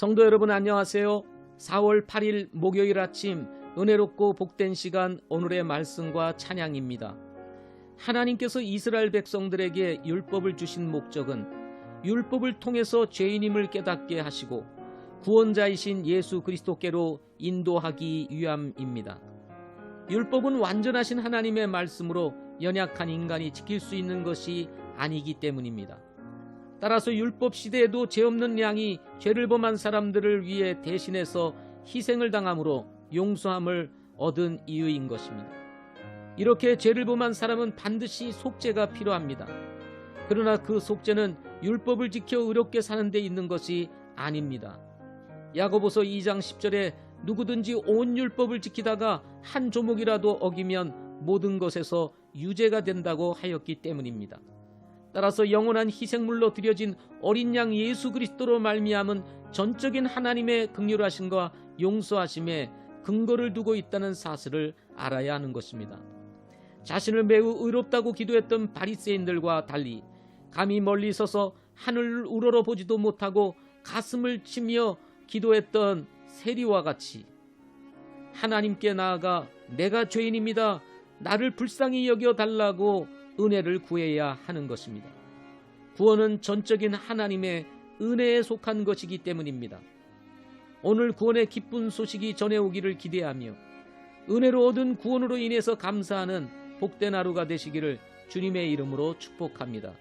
성도 여러분 안녕하세요. 4월 8일 목요일 아침 은혜롭고 복된 시간 오늘의 말씀과 찬양입니다. 하나님께서 이스라엘 백성들에게 율법을 주신 목적은 율법을 통해서 죄인임을 깨닫게 하시고 구원자이신 예수 그리스도께로 인도하기 위함입니다. 율법은 완전하신 하나님의 말씀으로 연약한 인간이 지킬 수 있는 것이 아니기 때문입니다. 따라서 율법 시대에도 죄 없는 양이 죄를 범한 사람들을 위해 대신해서 희생을 당함으로 용서함을 얻은 이유인 것입니다. 이렇게 죄를 범한 사람은 반드시 속죄가 필요합니다. 그러나 그 속죄는 율법을 지켜 의롭게 사는 데 있는 것이 아닙니다. 야고보서 2장 10절에 누구든지 온 율법을 지키다가 한 조목이라도 어기면 모든 것에서 유죄가 된다고 하였기 때문입니다. 따라서 영원한 희생물로 드려진 어린 양 예수 그리스도로 말미암은 전적인 하나님의 극률하심과 용서하심에 근거를 두고 있다는 사실을 알아야 하는 것입니다. 자신을 매우 의롭다고 기도했던 바리새인들과 달리 감히 멀리 서서 하늘을 우러러 보지도 못하고 가슴을 치며 기도했던 세리와 같이 하나님께 나아가 내가 죄인입니다. 나를 불쌍히 여겨 달라고 은혜를 구해야 하는 것입니다. 구원은 전적인 하나님의 은혜에 속한 것이기 때문입니다. 오늘 구원의 기쁜 소식이 전해오기를 기대하며 은혜로 얻은 구원으로 인해서 감사하는 복된 하루가 되시기를 주님의 이름으로 축복합니다.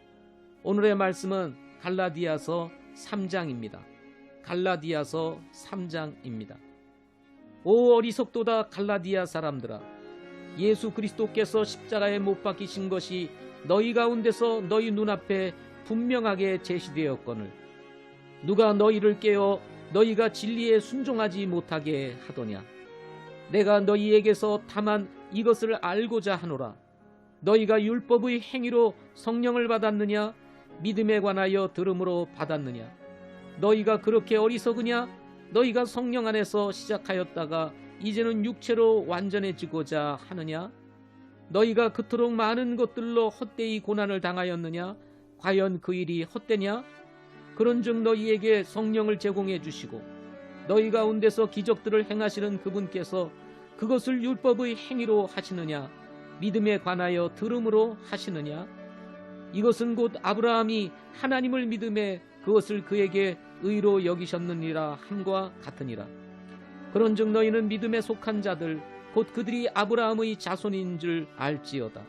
오늘의 말씀은 갈라디아서 3장입니다. 갈라디아서 3장입니다. 오 어리석도다 갈라디아 사람들아 예수 그리스도께서 십자가에 못 박히신 것이 너희 가운데서 너희 눈앞에 분명하게 제시되었거늘. 누가 너희를 깨어 너희가 진리에 순종하지 못하게 하더냐? 내가 너희에게서 다만 이것을 알고자 하노라. 너희가 율법의 행위로 성령을 받았느냐? 믿음에 관하여 들음으로 받았느냐? 너희가 그렇게 어리석으냐? 너희가 성령 안에서 시작하였다가 이제는 육체로 완전해지고자 하느냐? 너희가 그토록 많은 것들로 헛되이 고난을 당하였느냐? 과연 그 일이 헛되냐? 그런즉 너희에게 성령을 제공해 주시고 너희 가운데서 기적들을 행하시는 그분께서 그것을 율법의 행위로 하시느냐? 믿음에 관하여 들음으로 하시느냐? 이것은 곧 아브라함이 하나님을 믿음에 그것을 그에게 의로 여기셨느니라 함과 같으니라. 그런즉 너희는 믿음에 속한 자들 곧 그들이 아브라함의 자손인 줄 알지어다.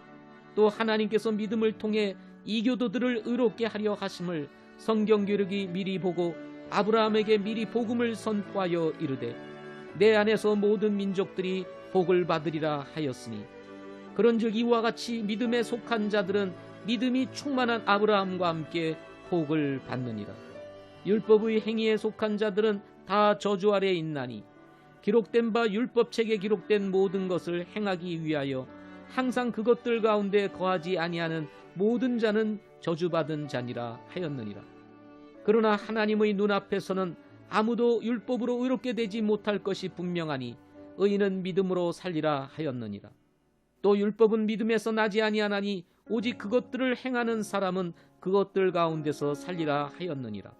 또 하나님께서 믿음을 통해 이교도들을 의롭게 하려 하심을 성경 교력이 미리 보고 아브라함에게 미리 복음을 선포하여 이르되 내 안에서 모든 민족들이 복을 받으리라 하였으니 그런즉 이와 같이 믿음에 속한 자들은 믿음이 충만한 아브라함과 함께 복을 받느니라. 율법의 행위에 속한 자들은 다 저주 아래 있나니 기록된 바 율법책에 기록된 모든 것을 행하기 위하여 항상 그것들 가운데 거하지 아니하는 모든 자는 저주받은 자니라 하였느니라. 그러나 하나님의 눈앞에서는 아무도 율법으로 의롭게 되지 못할 것이 분명하니 의인은 믿음으로 살리라 하였느니라. 또 율법은 믿음에서 나지 아니하나니 오직 그것들을 행하는 사람은 그것들 가운데서 살리라 하였느니라.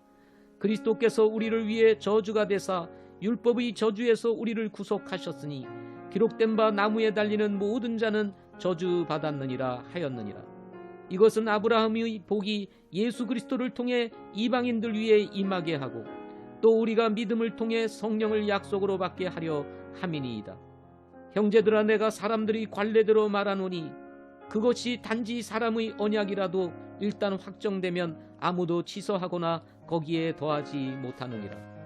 그리스도께서 우리를 위해 저주가 되사 율법의 저주에서 우리를 구속하셨으니 기록된 바 나무에 달리는 모든 자는 저주 받았느니라 하였느니라. 이것은 아브라함의 복이 예수 그리스도를 통해 이방인들 위에 임하게 하고 또 우리가 믿음을 통해 성령을 약속으로 받게 하려 함이니이다. 형제들아 내가 사람들이 관례대로 말하노니 그것이 단지 사람의 언약이라도 일단 확정되면 아무도 취소하거나 거기에 더하지 못하느니라.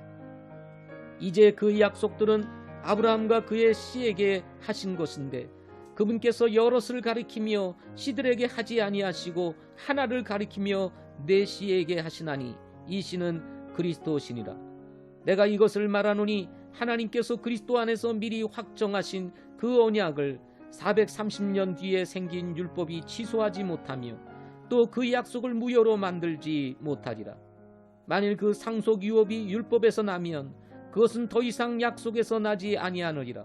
이제 그 약속들은 아브라함과 그의 씨에게 하신 것인데 그분께서 여럿을 가리키며 씨들에게 하지 아니하시고 하나를 가리키며 내 씨에게 하시나니 이 씨는 그리스도시니라. 내가 이것을 말하노니 하나님께서 그리스도 안에서 미리 확정하신 그 언약을 430년 뒤에 생긴 율법이 취소하지 못하며 또 그 약속을 무효로 만들지 못하리라. 만일 그 상속 유업이 율법에서 나면 그것은 더 이상 약속에서 나지 아니하느니라.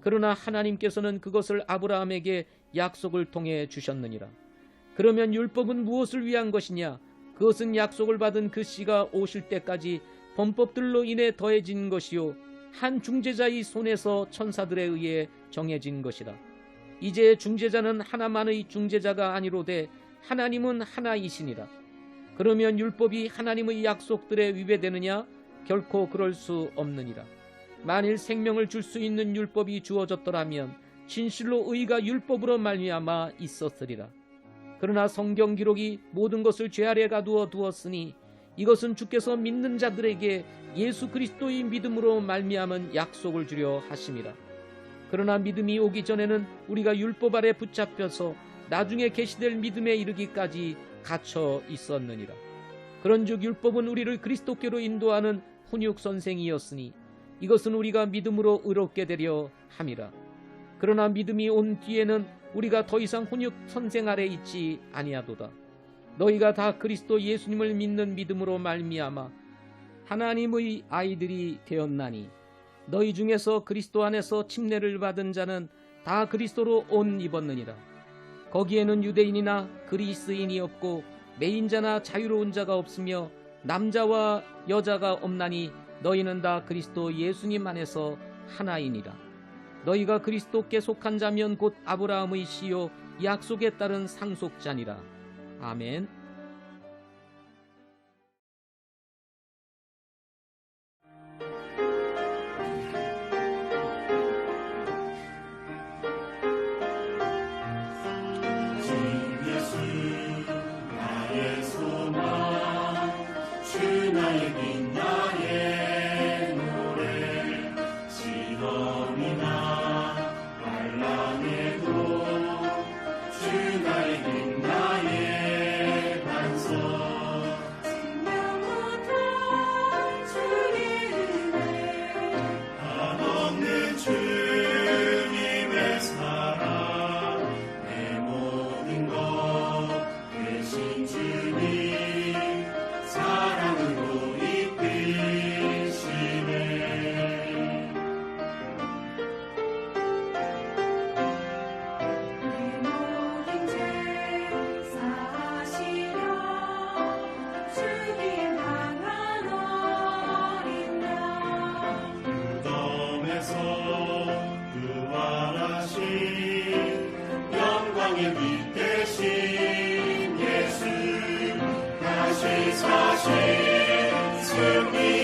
그러나 하나님께서는 그것을 아브라함에게 약속을 통해 주셨느니라. 그러면 율법은 무엇을 위한 것이냐? 그것은 약속을 받은 그 씨가 오실 때까지 범법들로 인해 더해진 것이요 한 중재자의 손에서 천사들에 의해 정해진 것이라. 이제 중재자는 하나만의 중재자가 아니로되 하나님은 하나이시니라. 그러면 율법이 하나님의 약속들에 위배되느냐? 결코 그럴 수 없느니라. 만일 생명을 줄 수 있는 율법이 주어졌더라면 진실로 의가 율법으로 말미암아 있었으리라. 그러나 성경 기록이 모든 것을 죄 아래 가두어 두었으니 이것은 주께서 믿는 자들에게 예수 그리스도의 믿음으로 말미암은 약속을 주려 하심이라. 그러나 믿음이 오기 전에는 우리가 율법 아래 붙잡혀서 나중에 계시될 믿음에 이르기까지 갇혀 있었느니라. 그런즉 율법은 우리를 그리스도께로 인도하는 훈육 선생이었으니 이것은 우리가 믿음으로 의롭게 되려 함이라. 그러나 믿음이 온 뒤에는 우리가 더 이상 훈육 선생 아래 있지 아니하도다. 너희가 다 그리스도 예수님을 믿는 믿음으로 말미암아 하나님의 아이들이 되었나니 너희 중에서 그리스도 안에서 침례를 받은 자는 다 그리스도로 옷 입었느니라. 거기에는 유대인이나 그리스인이 없고 매인자나 자유로운 자가 없으며 남자와 여자가 없나니 너희는 다 그리스도 예수님 안에서 하나이니라. 너희가 그리스도께 속한 자면 곧 아브라함의 씨요 약속에 따른 상속자니라. 아멘. 승리